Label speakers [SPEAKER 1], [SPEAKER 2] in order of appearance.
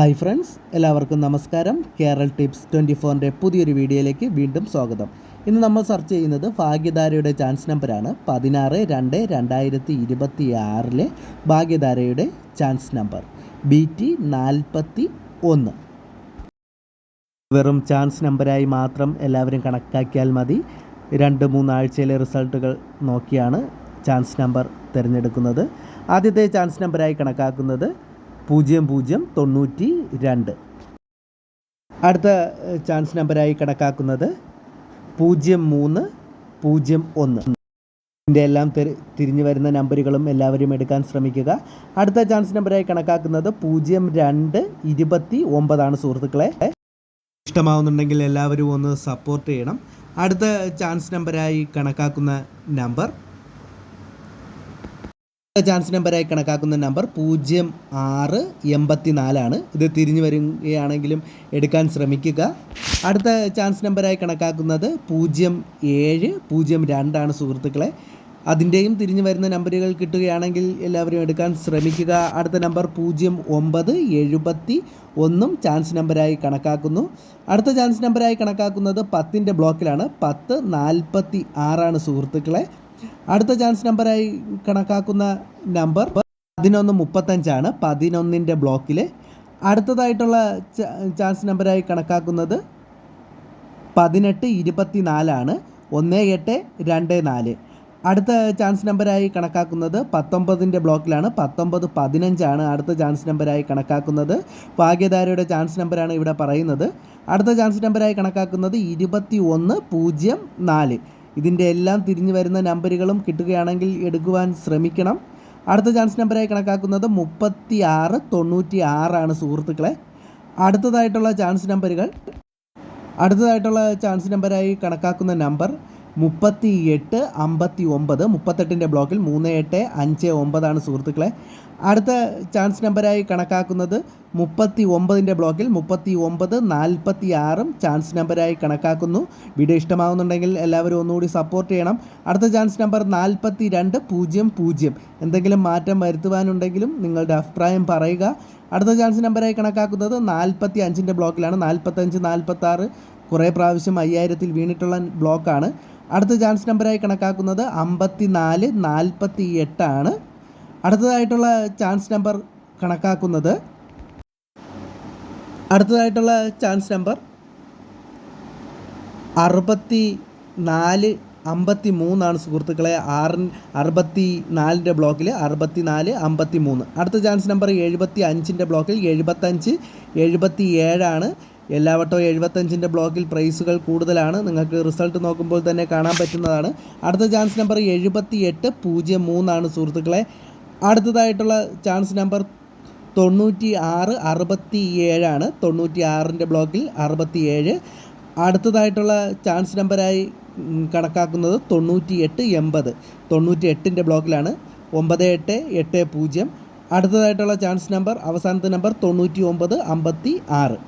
[SPEAKER 1] Hi friends എല്ലാവർക്കും നമസ്കാരം. Kerala tips twenty ഫോറിന്റെ പുതിയൊരു വീഡിയോയിലേക്ക് വീണ്ടും സ്വാഗതം. ഇന്ന് നമ്മൾ സെർച്ച് ചെയ്യുന്നത് ഭാഗ്യധാരയുടെ ചാൻസ് നമ്പറാണ്. പതിനാറ് രണ്ട് രണ്ടായിരത്തി ഇരുപത്തി ആറിലെ ഭാഗ്യധാരയുടെ ചാൻസ് നമ്പർ. ബി ടി നാൽപ്പത്തി ഒന്ന്. വെറും ചാൻസ് നമ്പറായി മാത്രം എല്ലാവരും കണക്കാക്കിയാൽ മതി. രണ്ട് മൂന്നാഴ്ചയിലെ റിസൾട്ടുകൾ നോക്കിയാണ് ചാൻസ് നമ്പർ തിരഞ്ഞെടുക്കുന്നത്. ആദ്യത്തെ ചാൻസ് നമ്പറായി കണക്കാക്കുന്നത് പൂജ്യം പൂജ്യം തൊണ്ണൂറ്റി രണ്ട്. അടുത്ത ചാൻസ് നമ്പറായി കണക്കാക്കുന്നത് പൂജ്യം മൂന്ന് പൂജ്യം ഒന്ന്. ഇതിന്റെ എല്ലാം തിരി തിരിഞ്ഞു വരുന്ന നമ്പറുകളും എല്ലാവരും എടുക്കാൻ ശ്രമിക്കുക. അടുത്ത ചാൻസ് നമ്പറായി കണക്കാക്കുന്നത് പൂജ്യം രണ്ട് ഇരുപത്തി ഒമ്പതാണ് സുഹൃത്തുക്കളെ. ഇഷ്ടമാവുന്നുണ്ടെങ്കിൽ എല്ലാവരും ഒന്ന് സപ്പോർട്ട് ചെയ്യണം. അടുത്ത ചാൻസ് നമ്പറായി കണക്കാക്കുന്ന നമ്പർ ചാൻസ് നമ്പറായി കണക്കാക്കുന്ന നമ്പർ പൂജ്യം ആറ് എൺപത്തി നാലാണ് ഇത് തിരിഞ്ഞു വരികയാണെങ്കിലും എടുക്കാൻ ശ്രമിക്കുക. അടുത്ത ചാൻസ് നമ്പറായി കണക്കാക്കുന്നത് പൂജ്യം ഏഴ് പൂജ്യം രണ്ടാണ് സുഹൃത്തുക്കളെ. അതിന്റെയും തിരിഞ്ഞു വരുന്ന നമ്പറുകൾ കിട്ടുകയാണെങ്കിൽ എല്ലാവരും എടുക്കാൻ ശ്രമിക്കുക. അടുത്ത നമ്പർ പൂജ്യം ഒമ്പത് എഴുപത്തി ഒന്നും ചാൻസ് നമ്പറായി കണക്കാക്കുന്നു. അടുത്ത ചാൻസ് നമ്പറായി കണക്കാക്കുന്നത് പത്തിന്റെ ബ്ലോക്കിലാണ് പത്ത് നാൽപ്പത്തി ആറാണ് സുഹൃത്തുക്കളെ. അടുത്ത ചാൻസ് നമ്പറായി കണക്കാക്കുന്ന നമ്പർ പതിനൊന്ന് മുപ്പത്തഞ്ചാണ്. പതിനൊന്നിന്റെ ബ്ലോക്കിൽ അടുത്തതായിട്ടുള്ള ചാൻസ് നമ്പറായി കണക്കാക്കുന്നത് പതിനെട്ട് ഇരുപത്തി നാലാണ് ഒന്ന് എട്ട് രണ്ട് നാല്. അടുത്ത ചാൻസ് നമ്പറായി കണക്കാക്കുന്നത് പത്തൊമ്പതിന്റെ ബ്ലോക്കിലാണ്. പത്തൊമ്പത് പതിനഞ്ചാണ് അടുത്ത ചാൻസ് നമ്പറായി കണക്കാക്കുന്നത്. ഭാഗ്യധാരയുടെ ചാൻസ് നമ്പറാണ് ഇവിടെ പറയുന്നത്. അടുത്ത ചാൻസ് നമ്പറായി കണക്കാക്കുന്നത് ഇരുപത്തി ഒന്ന് പൂജ്യം നാല്. ഇതിന്റെ എല്ലാം തിരിഞ്ഞു വരുന്ന നമ്പറുകളും കിട്ടുകയാണെങ്കിൽ എടുക്കുവാൻ ശ്രമിക്കണം. അടുത്ത ചാൻസ് നമ്പറായി കണക്കാക്കുന്നത് മുപ്പത്തി ആറ് തൊണ്ണൂറ്റി ആറാണ് സുഹൃത്തുക്കളെ. അടുത്തതായിട്ടുള്ള ചാൻസ് നമ്പറുകൾ അടുത്തതായിട്ടുള്ള ചാൻസ് നമ്പറായി കണക്കാക്കുന്ന നമ്പർ മുപ്പത്തി എട്ട് അമ്പത്തി ഒമ്പത് മുപ്പത്തെട്ടിന്റെ ബ്ലോക്കിൽ മൂന്ന് എട്ട് അഞ്ച് ഒമ്പതാണ് സുഹൃത്തുക്കളെ. അടുത്ത ചാൻസ് നമ്പറായി കണക്കാക്കുന്നത് മുപ്പത്തി ഒമ്പതിന്റെ ബ്ലോക്കിൽ മുപ്പത്തി ഒമ്പത് നാൽപ്പത്തി ആറും ചാൻസ് നമ്പറായി കണക്കാക്കുന്നു. വീഡിയോ ഇഷ്ടമാകുന്നുണ്ടെങ്കിൽ എല്ലാവരും ഒന്നുകൂടി സപ്പോർട്ട് ചെയ്യണം. അടുത്ത ചാൻസ് നമ്പർ നാൽപ്പത്തി രണ്ട് പൂജ്യം പൂജ്യം. എന്തെങ്കിലും മാറ്റം വരുത്തുവാനുണ്ടെങ്കിലും നിങ്ങളുടെ അഭിപ്രായം പറയുക. അടുത്ത ചാൻസ് നമ്പറായി കണക്കാക്കുന്നത് നാൽപ്പത്തി അഞ്ചിന്റെ ബ്ലോക്കിലാണ്. നാൽപ്പത്തഞ്ച് നാൽപ്പത്താറ് കുറേ പ്രാവശ്യം അയ്യായിരത്തിൽ വീണിട്ടുള്ള ബ്ലോക്കാണ്. അടുത്ത ചാൻസ് നമ്പറായി കണക്കാക്കുന്നത് അമ്പത്തി നാല് നാൽപ്പത്തി എട്ടാണ് അടുത്തതായിട്ടുള്ള ചാൻസ് നമ്പർ കണക്കാക്കുന്നത് അടുത്തതായിട്ടുള്ള ചാൻസ് നമ്പർ അറുപത്തി നാല് അമ്പത്തി മൂന്നാണ് സുഹൃത്തുക്കളെ. ആറ് അറുപത്തി നാലിന്റെ ബ്ലോക്കിൽ അറുപത്തി നാല് അമ്പത്തി മൂന്ന് അടുത്ത ചാൻസ് നമ്പർ എഴുപത്തി അഞ്ചിന്റെ ബ്ലോക്കിൽ എഴുപത്തഞ്ച് എഴുപത്തി ഏഴാണ് എല്ലാ വട്ടവും എഴുപത്തഞ്ചിന്റെ ബ്ലോക്കിൽ പ്രൈസുകൾ കൂടുതലാണ്. നിങ്ങൾക്ക് റിസൾട്ട് നോക്കുമ്പോൾ തന്നെ കാണാൻ പറ്റുന്നതാണ്. അടുത്ത ചാൻസ് നമ്പർ എഴുപത്തി എട്ട് പൂജ്യം മൂന്നാണ് സുഹൃത്തുക്കളെ. അടുത്തതായിട്ടുള്ള ചാൻസ് നമ്പർ തൊണ്ണൂറ്റി ആറ് അറുപത്തി ഏഴാണ് തൊണ്ണൂറ്റി ആറിന്റെ ബ്ലോക്കിൽ അറുപത്തി ഏഴ് അടുത്തതായിട്ടുള്ള ചാൻസ് നമ്പറായി കണക്കാക്കുന്നത് തൊണ്ണൂറ്റി എട്ട് എൺപത്. തൊണ്ണൂറ്റി എട്ടിന്റെ ബ്ലോക്കിലാണ്. ഒമ്പത് എട്ട് എട്ട് പൂജ്യം. അടുത്തതായിട്ടുള്ള ചാൻസ് നമ്പർ അവസാനത്തെ നമ്പർ തൊണ്ണൂറ്റി ഒമ്പത് അമ്പത്തി ആറ്